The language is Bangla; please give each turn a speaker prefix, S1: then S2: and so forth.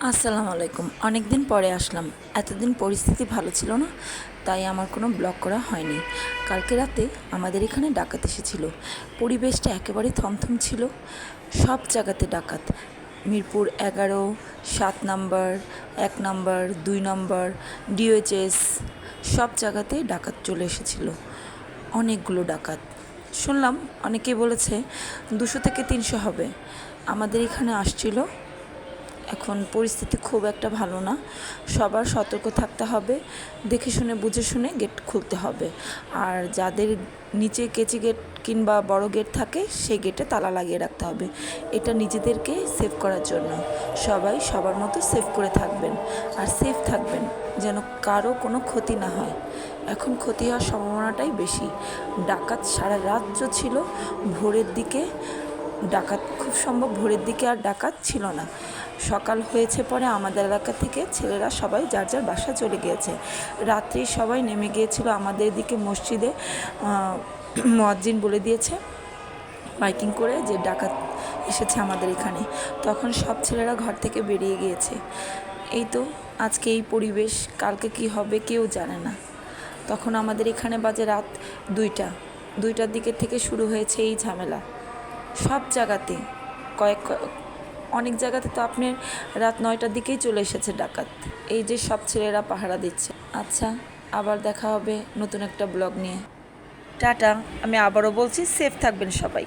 S1: আসসালামু আলাইকুম। অনেক দিন পরে আসলাম। এতদিন পরিস্থিতি ভালো ছিল না, তাই আমার কোনো ব্লগ করা হয়নি। কালকে রাতে আমাদের এখানে ডাকাত এসেছিল। পরিবেশটা একেবারে থমথম ছিল। সব জায়গাতে ডাকাত। মিরপুর এগারো, সাত নাম্বার, এক নাম্বার, দুই নাম্বার, ডিওএইচএস, সব জায়গাতেই ডাকাত চলে এসেছিল। অনেকগুলো ডাকাত। শুনলাম অনেকেই বলেছে দুশো থেকে তিনশো হবে। আমাদের এখানে আসছিল এখন পরিস্থিতি খুব একটা ভালো না। সবার সতর্ক থাকতে হবে, দেখে শুনে, বুঝে শুনে গেট খুলতে হবে। আর যাদের নিচে কেচি গেট কিংবা বড় গেট থাকে, সেই গেটে তালা লাগিয়ে রাখতে হবে। এটা নিজেদেরকে সেভ করার জন্য। সবাই সবার মতো সেভ করে থাকবেন। আর সেফ থাকবেন যেন কারও কোনো ক্ষতি না হয়। এখন ক্ষতি হওয়ার সম্ভাবনাটাই বেশি। ডাকাত সারা রাজ্য ছিল, ভোরের দিকে ডাকাত খুব সম্ভব ভোরের দিকে আর ডাকাত ছিল না। সকাল হয়েছে পরে আমাদের এলাকা থেকে ছেলেরা সবাই যার যার বাসা চলে গিয়েছে। রাত্রি সবাই নেমে গিয়েছিল আমাদের এদিকে মসজিদে মজ্জিন বলে দিয়েছে বাইকিং করে যে ডাকাত এসেছে আমাদের এখানে। তখন সব ছেলেরা ঘর থেকে বেরিয়ে গিয়েছে। এই তো আজকে এই পরিবেশ, কালকে কি হবে কেউ জানে না। তখন আমাদের এখানে বাজে রাত দুইটা। দুইটার দিকে থেকে শুরু হয়েছে এই ঝামেলা। সব জায়গাতে, কয়েক অনেক জায়গাতে তো আপনি রাত নয়টার দিকেই চলে এসেছে ডাকাত। এই যে সব ছেলেরা পাহারা দিচ্ছে। আচ্ছা আবার দেখা হবে নতুন একটা ব্লগ নিয়ে। টাটা, আমি আবারও বলছি সেফ থাকবেন সবাই।